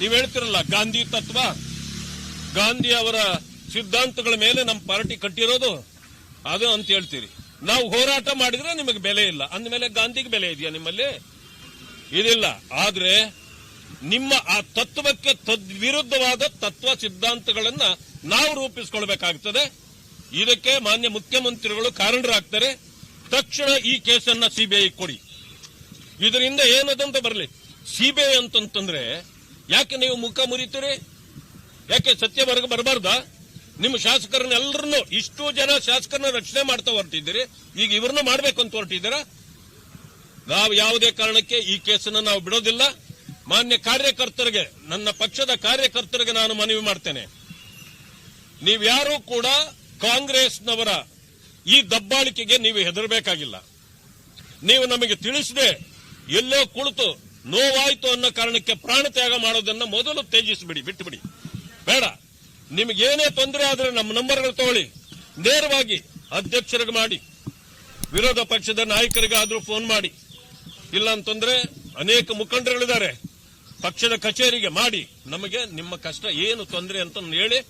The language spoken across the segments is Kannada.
ನೀವ್ ಹೇಳ್ತಿರಲ್ಲ, ಗಾಂಧಿ ತತ್ವ, ಗಾಂಧಿ ಅವರ ಸಿದ್ಧಾಂತಗಳ ಮೇಲೆ ನಮ್ಮ ಪಾರ್ಟಿ ಕಟ್ಟಿರೋದು, ಅದು ಅಂತ ಹೇಳ್ತೀರಿ. ನಾವು ಹೋರಾಟ ಮಾಡಿದ್ರೆ ನಿಮಗೆ ಬೆಲೆ ಇಲ್ಲ. ಅಂದಮೇಲೆ ಗಾಂಧಿಗೆ ಬೆಲೆ ಇದೆಯಾ ನಿಮ್ಮಲ್ಲಿ? ಇದಿಲ್ಲ. ಆದ್ರೆ ನಿಮ್ಮ ಆ ತತ್ವಕ್ಕೆ ತದ್ವಿರುದ್ಧವಾದ ತತ್ವ ಸಿದ್ಧಾಂತಗಳನ್ನ ನಾವು ರೂಪಿಸ್ಕೊಳ್ಬೇಕಾಗ್ತದೆ. ಇದಕ್ಕೆ ಮಾನ್ಯ ಮುಖ್ಯಮಂತ್ರಿಗಳು ಕಾರಣರಾಗ್ತಾರೆ. ತಕ್ಷಣ ಈ ಕೇಸನ್ನ ಸಿಬಿಐ ಕೊಡಿ. ಇದರಿಂದ ಏನದಂತ ಬರಲಿ. ಸಿಬಿಐ ಅಂತಂತಂದ್ರೆ ಯಾಕೆ ನೀವು ಮುಖ ಮುರಿತೀರಿ? ಯಾಕೆ ಸತ್ಯ ಹೊರಗೆ ಬರಬಾರ್ದ? ನಿಮ್ಮ ಶಾಸಕರನ್ನೆಲ್ಲರನ್ನು ಇಷ್ಟು ಜನ ಶಾಸಕರನ್ನ ರಕ್ಷಣೆ ಮಾಡ್ತಾ ಹೊರಟಿದ್ದೀರಿ. ಈಗ ಇವ್ರನ್ನ ಮಾಡಬೇಕು ಅಂತ ಹೊರಟಿದ್ದೀರಾ? ನಾವು ಯಾವುದೇ ಕಾರಣಕ್ಕೆ ಈ ಕೇಸನ್ನು ನಾವು ಬಿಡೋದಿಲ್ಲ. ಮಾನ್ಯ ಕಾರ್ಯಕರ್ತರಿಗೆ, ನನ್ನ ಪಕ್ಷದ ಕಾರ್ಯಕರ್ತರಿಗೆ ನಾನು ಮನವಿ ಮಾಡ್ತೇನೆ. ನೀವ್ಯಾರೂ ಕೂಡ ಕಾಂಗ್ರೆಸ್ನವರ ಈ ದಬ್ಬಾಳಿಕೆಗೆ ನೀವು ಹೆದರಬೇಕಾಗಿಲ್ಲ. ನೀವು ನಮಗೆ ತಿಳಿಸದೆ ಎಲ್ಲೋ ಕುಳಿತು ನೋವಾಯ್ತು ಅನ್ನೋ ಕಾರಣಕ್ಕೆ ಪ್ರಾಣ ತ್ಯಾಗ ಮಾಡೋದನ್ನ ಮೊದಲು ತ್ಯಜಿಸಿಬಿಡಿ ಬಿಟ್ಟುಬಿಡಿ ಬೇಡ. ನಿಮಗೇನೇ ತೊಂದರೆ ಆದ್ರೆ ನಮ್ಮ ನಂಬರ್ಗಳು ತಗೊಳ್ಳಿ. ನೇರವಾಗಿ ಅಧ್ಯಕ್ಷರಿಗೆ ಮಾಡಿ. ವಿರೋಧ ಪಕ್ಷದ ನಾಯಕರಿಗಾದ್ರೂ ಫೋನ್ ಮಾಡಿ. ಇಲ್ಲ ಅಂತಂದ್ರೆ ಅನೇಕ ಮುಖಂಡರುಗಳಿದ್ದಾರೆ. ಪಕ್ಷದ ಕಚೇರಿಗೆ ಮಾಡಿ. ನಮಗೆ ನಿಮ್ಮ ಕಷ್ಟ ಏನು ತೊಂದರೆ ಅಂತ ಹೇಳಿ.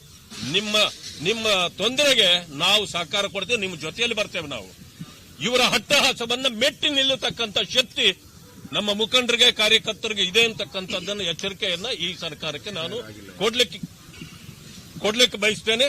ನಿಮ್ಮ ನಿಮ್ಮ ತೊಂದರೆಗೆ ನಾವು ಸಹಕಾರ ಕೊಡ್ತೇವೆ. ನಿಮ್ಮ ಜೊತೆಯಲ್ಲಿ ಬರ್ತೇವೆ ನಾವು. ಇವರ ಹಟ್ಟಹಾಸವನ್ನ ಮೆಟ್ಟಿ ನಿಲ್ಲತಕ್ಕಂಥ ಶಕ್ತಿ ನಮ್ಮ ಮುಖಂಡರಿಗೆ ಕಾರ್ಯಕರ್ತರಿಗೆ ಇದೆ ಅಂತಕ್ಕಂಥದ್ದನ್ನು ಎಚ್ಚರಿಕೆಯನ್ನ ಈ ಸರ್ಕಾರಕ್ಕೆ ನಾನು ಕೊಡ್ಲಿಕ್ಕೆ ಕೊಡ್ಲಿಕ್ಕೆ ಬಯಸ್ತೇನೆ.